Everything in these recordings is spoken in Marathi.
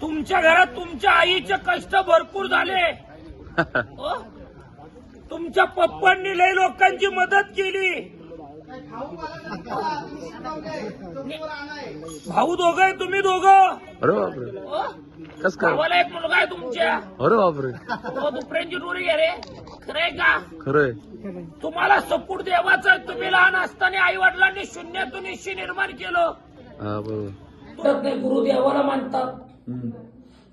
तुमच्या घरात तुमच्या आईचे कष्ट भरपूर झाले? तुमच्या पप्पांनी लय लोकांची मदत केली. भाऊ दोघं आहे तुम्ही दोघं? अरे बापरे? कस काय? भावाला एक मुलगा आहे तुमच्या. अरे बापरे. दुपऱ्यांची डोरी घे रे. खरंय का? खरंय. तुम्हाला सपूट देवाचा. तुम्ही लहान असताना आई वडिलांनी शून्यातून निश्चय निर्माण केलं. हा बरोबर. तर ते गुरु देवाला मानतात.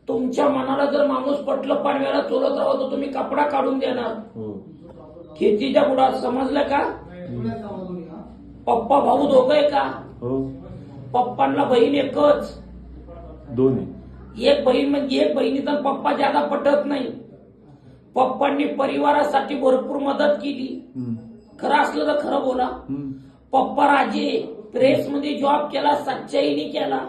तुमच्या मनाला जर माणूस पटलं पाणव्याला चोलत राहतो तर तुम्ही कपडा काढून देणार. हो. खेतीच्या बुडात समजलं का? पप्पा भाऊ दोघं आहे का? हो. पप्पांना बहीण एकच. दोन्ही. एक बहीण म्हणजे एक बहिणीचा पप्पा ज्यादा पटत नाही. पप्पांनी परिवारासाठी भरपूर मदत केली. खरं असलं तर खरं बोला. पप्पा राजे प्रेस मध्ये जॉब केला सच्चाईने केला.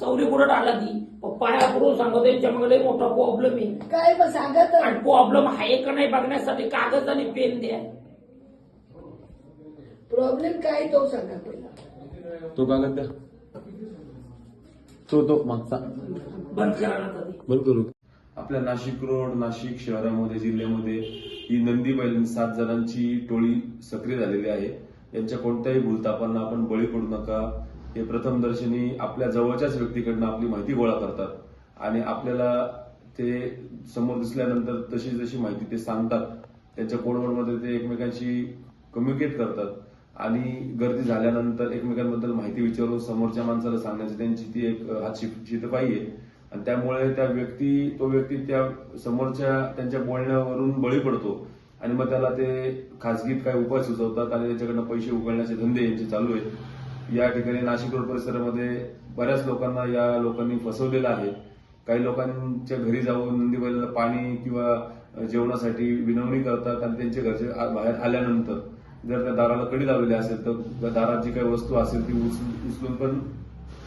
चौली बुडत आला ती पप्पा ह्या पुढे सांगतो लय मोठा प्रॉब्लेम आहे. काय मग सांगा तर आणि प्रॉब्लेम आहे का नाही बघण्यासाठी कागद आणि पेन द्या. प्रॉब्लेम काय तो सांगा पहिला. तो कागद द्या. तो तो मागचा. बंद करा ना बंद करू. आपल्या नाशिक रोड नाशिक शहरामध्ये जिल्ह्यामध्ये ही नंदी बैल सात जणांची टोळी सक्रिय झालेली आहे. यांच्या कोणत्याही भूलतापांना आपण बळी पडू नका. हे प्रथमदर्शनी आपल्या जवळच्याच व्यक्तीकडनं आपली माहिती गोळा करतात. आणि आपल्याला ते समोर दिसल्यानंतर तशी जशी माहिती ते सांगतात त्यांच्या कोडवडमध्ये ते एकमेकांशी कम्युनिकेट करतात. आणि गर्दी झाल्यानंतर एकमेकांबद्दल माहिती विचारून समोरच्या माणसाला सांगण्याची त्यांची ती एक हात शितपाई आहे आणि त्यामुळे त्या व्यक्ती तो व्यक्ती त्या समोरच्या त्यांच्या बोलण्यावरून बळी पडतो. आणि मग त्याला ते खासगीत काही उपाय सुचवतात आणि त्याच्याकडनं पैसे उकळण्याचे धंदे यांचे चालू आहेत. या ठिकाणी नाशिक रोड परिसरामध्ये बऱ्याच लोकांना या लोकांनी फसवलेलं आहे. काही लोकांच्या घरी जाऊन नंदीबैलाला पाणी किंवा जेवणासाठी विनवणी करतात आणि त्यांच्या घरचे बाहेर आल्यानंतर जर त्या दाराला कडी लावलेली असेल तर त्या दारात जी काही वस्तू असेल ती उचलून उचलून पण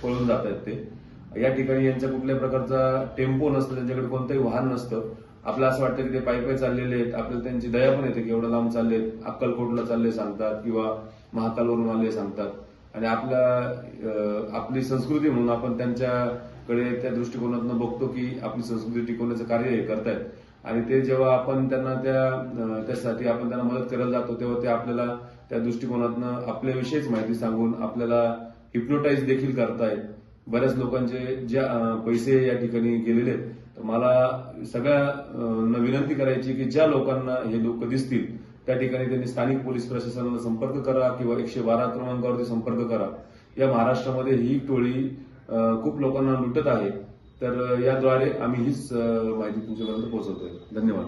पळून जात आहेत ते. या ठिकाणी यांच्या कुठल्याही प्रकारचा टेम्पो नसतं त्यांच्याकडे कोणतंही वाहन नसतं. आपल्याला असं वाटतं की ते पायी पायी चाललेले आहेत. आपल्याला त्यांची दया पण येते की एवढं लांब चाललेत अक्कलकोटला चालले सांगतात किंवा महाकालवरून आले सांगतात. आणि आपला आपली संस्कृती म्हणून आपण त्यांच्याकडे त्या दृष्टिकोनातून बघतो की आपली संस्कृती टिकवण्याचं कार्य हे करतायत. आणि ते जेव्हा आपण त्यांना त्या त्यासाठी आपण त्यांना मदत करायला जातो तेव्हा ते आपल्याला त्या दृष्टिकोनातून आपल्याविषयीच माहिती सांगून आपल्याला हिप्नोटाईज देखील करतायत. बऱ्याच लोकांचे ज्या पैसे या ठिकाणी गेलेले आहेत. तर मला सगळ्या विनंती करायची की ज्या लोकांना हे लोक दिसतील त्या ठिकाणी त्यांनी स्थानिक पोलीस प्रशासनाला संपर्क करा किंवा एकशे बारा क्रमांकावरती संपर्क करा. या महाराष्ट्रामध्ये ही टोळी खूप लोकांना लुटत आहे. तर याद्वारे आम्ही हीच माहिती तुमच्यापर्यंत पोहोचवतोय. धन्यवाद.